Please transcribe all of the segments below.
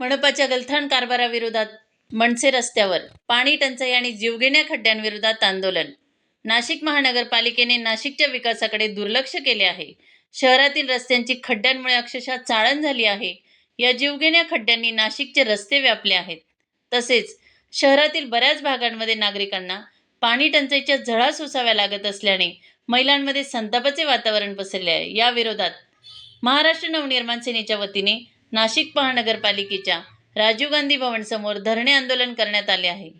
मनपाच्या गलथान कारभाराविरोधात मनसे रस्त्यावर पाणी टंचाई आणि जीवघेण्या खड्ड्यांविरोधात आंदोलन. नाशिक महानगरपालिकेने नाशिकच्या विकासाकडे दुर्लक्ष केले आहे. शहरातील रस्त्यांची खड्ड्यांमुळे अक्षरशः चाळण झाली आहे. या जीवघेण्या खड्ड्यांनी नाशिकचे रस्ते व्यापले आहेत. तसेच शहरातील बऱ्याच भागांमध्ये नागरिकांना पाणी टंचाईच्या झळा सोसाव्या लागत असल्याने महिलांमध्ये संतापाचे वातावरण पसरले आहे. या विरोधात महाराष्ट्र नवनिर्माण सेनेच्या वतीने नाशिक महानगरपालिकेच्या राजीव गांधी भवन समोर धरणे आंदोलन करण्यात आले आहे.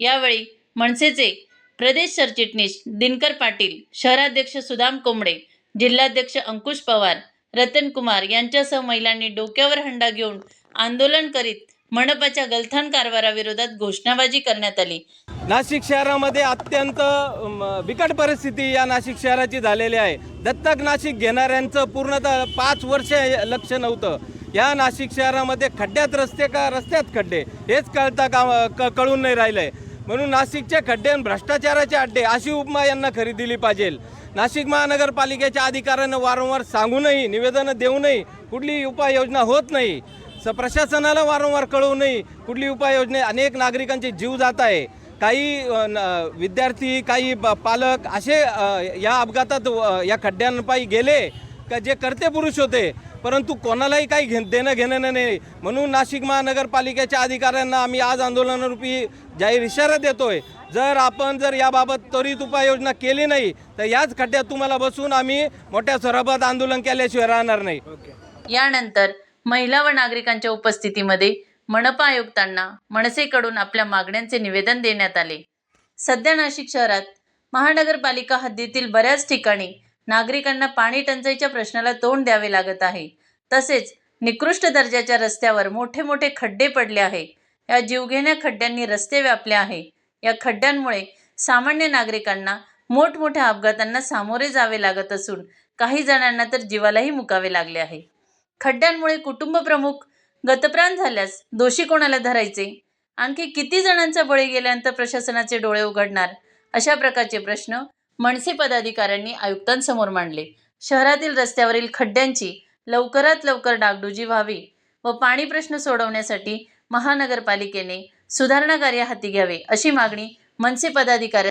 यावेळी मनसेचे प्रदेश सरचिटणीस दिनकर पाटील शहराध्यक्ष सुदाम कोंबडे जिल्हाध्यक्ष अंकुश पवार रतन कुमार यांच्यासह महिलांनी डोक्यावर हंडा घेऊन आंदोलन करीत मनपाच्या गलथान कारभाराविरोधात घोषणाबाजी करण्यात आली. नाशिक शहरामध्ये अत्यंत बिकट परिस्थिती या नाशिक शहराची झालेली आहे. दत्तक नाशिक घेणाऱ्यांचं पूर्णतः पाच वर्ष लक्ष नव्हतं. या नाशिक शहरामध्ये खड्ड्यात रस्ते का रस्त्यात खड्डे हेच कळता का क- कळून नाही राहिलंय. म्हणून नाशिकचे खड्डे आणि भ्रष्टाचाराचे अड्डे अशी उपमा यांना खरी दिली पाहिजे. नाशिक महानगरपालिकेच्या अधिकाऱ्यांना वारंवार सांगूनही निवेदनं देऊनही कुठली उपाययोजना होत नाही. स प्रशासनाला वारंवार कळवूनही कुठली उपाययोजना अनेक नागरिकांचे जीव जात आहे. काही विद्यार्थी काही पालक असे या अपघातात या खड्ड्यांपायी गेले का जे करते पुरुष होते. परंतु कोणालाही काही घे देणं घेणं नाही. म्हणून नाशिक महानगरपालिकेच्या अधिकाऱ्यांना आम्ही आज आंदोलनारूपी जाहीर इशारा देतोय. जर आपण जर याबाबत त्वरित उपाययोजना केली नाही तर याच खड्ड्यात तुम्हाला बसून आम्ही मोठ्या स्वरूपात आंदोलन केल्याशिवाय राहणार नाही. यानंतर महिला व नागरिकांच्या उपस्थितीमध्ये मनपा आयुक्तांना मनसेकडून आपल्या मागण्यांचे निवेदन देण्यात आले. सध्या नाशिक शहरात महानगरपालिका हद्दीतील बऱ्याच ठिकाणी नागरिकांना पाणी टंचाईच्या प्रश्नाला तोंड द्यावे लागत आहे. तसेच निकृष्ट दर्जाच्या रस्त्यावर मोठे मोठे खड्डे पडले आहे. या जीवघेण्या खड्ड्यांनी रस्ते व्यापले आहे. या खड्ड्यांमुळे सामान्य नागरिकांना मोठमोठ्या अपघातांना सामोरे जावे लागत असून काही जणांना तर जीवालाही मुकावे लागले आहे. खड्ड्यांमुळे कुटुंब प्रमुख गतप्राण झाल्यास दोषी कोणाला धरायचे? आणखी किती जणांचा बळी गेल्यानंतर प्रशासनाचे डोळे उघडणार? अशा प्रकारचे प्रश्न मनसे पदाधिकाऱ्यांनी आयुक्तांसमोर मांडले. शहरातील रस्त्यावरील खड्ड्यांची लवकरात लवकर डागडुजी व्हावी व पाणी प्रश्न सोडवण्यासाठी महानगरपालिकेने सुधारणा कार्य हाती घ्यावे अशी मागणी मनसे पदाधिकाऱ्या